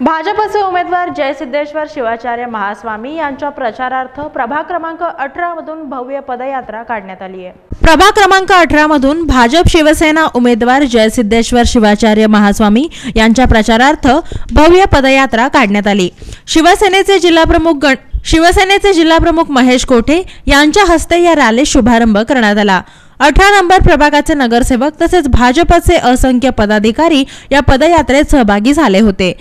भाजपचे उमेदवार जयसिद्धेश्वर शिवाचार्य महास्वामी यांच्या प्रचारार्थ प्रभाग क्रमांक अठरा मधून भव्य पदयात्रा काढण्यात आली आहे. प्रभाग क्रमांक अठरा मधून भाजप शिवसेना उमेदवार जयसिद्धेश्वर शिवाचार्य महास्वामी यांच्या प्रचारार्थ भव्य पदयात्रा काढण्यात आली. शिवसेनेचे जिल्हाप्रमुख गण शिवसेनेचे जिल्हाप्रमुख महेश कोठे यांच्या हस्ते या रॅलीत शुभारंभ करण्यात आला. अठरा नंबर प्रभागाचे नगरसेवक तसेच भाजपचे असंख्य पदाधिकारी या पदयात्रेत सहभागी झाले होते.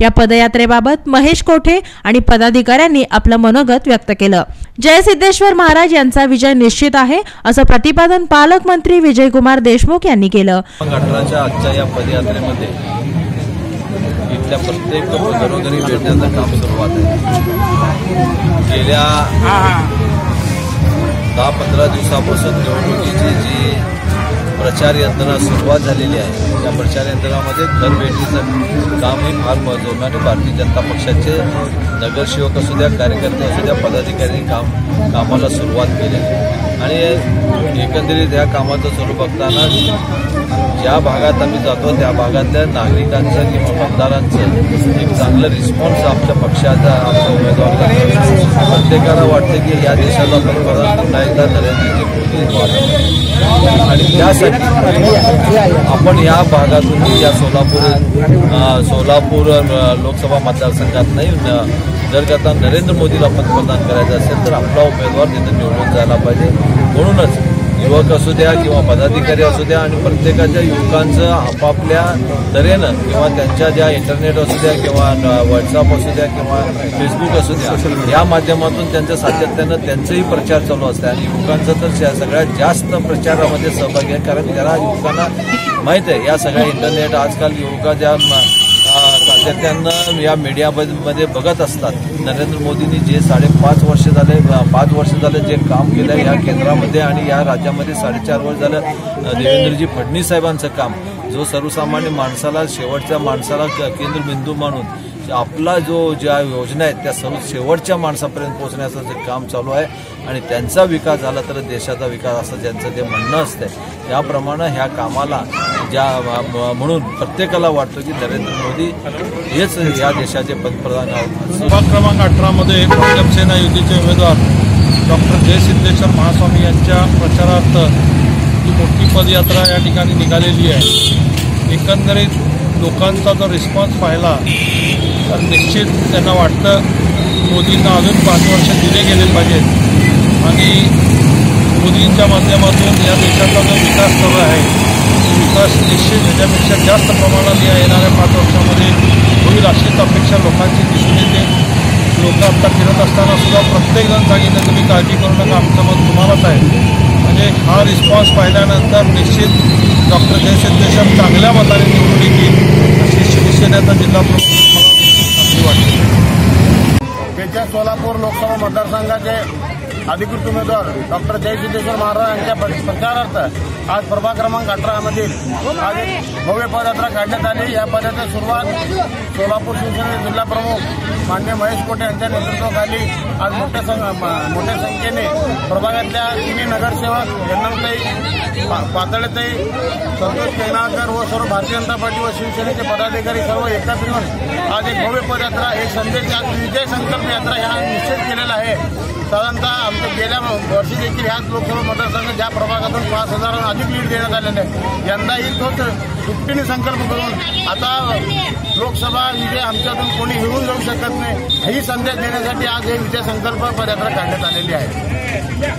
या पदयात्रेबाबत महेश कोठे आणि पदाधिकाऱ्यांनी आपलं मनोगत व्यक्त केलं. जयसिद्धेश्वर महाराज यांचा विजय निश्चित आहे असं प्रतिपादन पालकमंत्री विजयकुमार देशमुख यांनी केलं. आजच्या या पदयात्रेमध्ये इथल्या प्रत्येक घरोघरी भेटण्याचं काम सुरुवात आहे. गेल्या दहा पंधरा दिवसापासून निवडणुकीची जी प्रचार यंत्रणा सुरुवात झालेली आहे. त्या प्रचार यंत्रणामध्ये घरभेटीचं कामही फार महत्त्वाचं आणि भारतीय जनता पक्षाचे नगरसेवक असू द्या कार्यकर्ते असू द्या पदाधिकारी काम कामाला सुरुवात केली. आहे आणि एकंदरीत या कामाचं स्वरूप बघताना ज्या भागात आम्ही जातो त्या भागातल्या नागरिकांचं किंवा मतदारांचं एक चांगलं रिस्पॉन्स आमच्या पक्षाचा आमच्या उमेदवाराला प्रत्येकाला वाटतं की या देशाला परत पुन्हा एकदा नरेंद्रजी मोदी आणि त्यासाठी आपण या भागातून या सोलापूर सोलापूर लोकसभा मतदारसंघात नाही जर का नरेंद्र मोदीला पंतप्रधान करायचं असेल तर आपला उमेदवार तिथे निवडून जायला पाहिजे. म्हणूनच युवक असू द्या किंवा पदाधिकारी असू द्या आणि प्रत्येकाच्या युवकांचं आपापल्या तऱ्हेनं किंवा त्यांच्या ज्या इंटरनेट असू द्या किंवा व्हॉट्सअप असू द्या किंवा फेसबुक असू द्या या माध्यमातून त्यांच्या सातत्यानं त्यांचंही प्रचार चालू असते आणि युवकांचं तर सगळ्यात जास्त प्रचारामध्ये सहभागी आहे. कारण त्याला युवकांना माहीत आहे या सगळ्या इंटरनेट आजकाल युवका ज्या म- या मीडियामध्ये बघत असतात. नरेंद्र मोदींनी जे साडेपाच वर्ष झाले पाच वर्ष झाले जे काम केलं या केंद्रामध्ये आणि या राज्यामध्ये साडेचार वर्ष झालं देवेंद्रजी फडणवीस साहेबांचं काम. जो सर्वसामान्य माणसाला शेवटच्या माणसाला केंद्रबिंदू मानून म्हणजे आपला जो ज्या योजना आहेत त्या सर्व शेवटच्या माणसापर्यंत पोहोचण्याचं जे काम चालू आहे आणि त्यांचा विकास झाला तर देशाचा विकास असं ज्यांचं ते म्हणणं असतंय त्याप्रमाणे ह्या कामाला ज्या म्हणून प्रत्येकाला वाटतं की नरेंद्र मोदी हेच या देशाचे पंतप्रधान आहोत. प्रभाग क्रमांक अठरामध्ये भाजप सेना युतीचे उमेदवार डॉक्टर जय सिद्धेश्वर महास्वामी यांच्या प्रचारार्थ ही मोठी पदयात्रा या ठिकाणी निघालेली आहे. एकंदरीत लोकांचा जर रिस्पॉन्स पाहिला तर निश्चित त्यांना वाटतं मोदींना अजून पाच वर्ष दिले गेले पाहिजेत. आणि मोदींच्या माध्यमातून या देशाचा जो विकास चालू आहे तो विकास निश्चित ह्याच्यापेक्षा जास्त प्रमाणात या येणाऱ्या पाच वर्षामध्ये होईल अशीच अपेक्षा लोकांची दिसून येते. लोक आता फिरत असताना सुद्धा प्रत्येकजण सांगितलं तुम्ही काळजी करू नका आमचं मत तुम्हालाच आहे. म्हणजे हा रिस्पॉन्स पाहिल्यानंतर निश्चित डॉक्टर जयसिद्धेश्वर चांगल्या मताने निवडून येतील. शिवसेनेचा जिल्हा प्रमुख मला सोलापूर लोकसभा मतदारसंघाचे अधिकृत उमेदवार डॉक्टर जयसिद्धेश्वर महाराज यांच्या प्रचारार्थ आज प्रभाग क्रमांक अठरामधील आज भव्य पदयात्रा काढण्यात आली. या पदयात्रेची सुरुवात सोलापूर शिवसेनेचे जिल्हा प्रमुख मान्य महेश कोटे यांच्या नेतृत्वाखाली आज मोठ्या सं- मोठ्या संख्येने प्रभागातल्या तिन्ही नगरसेवक यन्नमताई पा- पातळेताई संतोष केनाळकर व सर्व भारतीय जनता पार्टी व शिवसेनेचे पदाधिकारी सर्व एकत्र येऊन आज एक भव्य पदयात्रा एक संदेश विजय संकल्प यात्रा ह्या निश्चित केलेला आहे. साधारणतः आमच्या गेल्या वर्षी देखील ह्याच लोकसभा मतदारसंघ ज्या प्रभागातून पाच हजारांना अधिक लीड देण्यात आलेले आहे यंदाही तोच दुपटीने संकल्प करून आता लोकसभा विजय आमच्यातून कोणी हिरून जाऊ शकत नाही ही संदेश देण्यासाठी आज हे विजय संकल्प पदयात्रा काढण्यात आलेली आहे.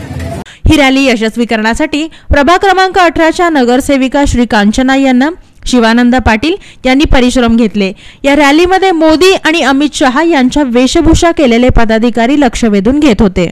ही रॅली यशस्वी करण्यासाठी प्रभाग क्रमांक अठराच्या नगरसेविका श्री कांचना यांना शिवानंद पाटील यांनी परिश्रम घेतले. या रॅलीमध्ये मोदी आणि अमित शहा यांच्या वेशभूषा केलेले पदाधिकारी लक्ष वेधून घेत होते.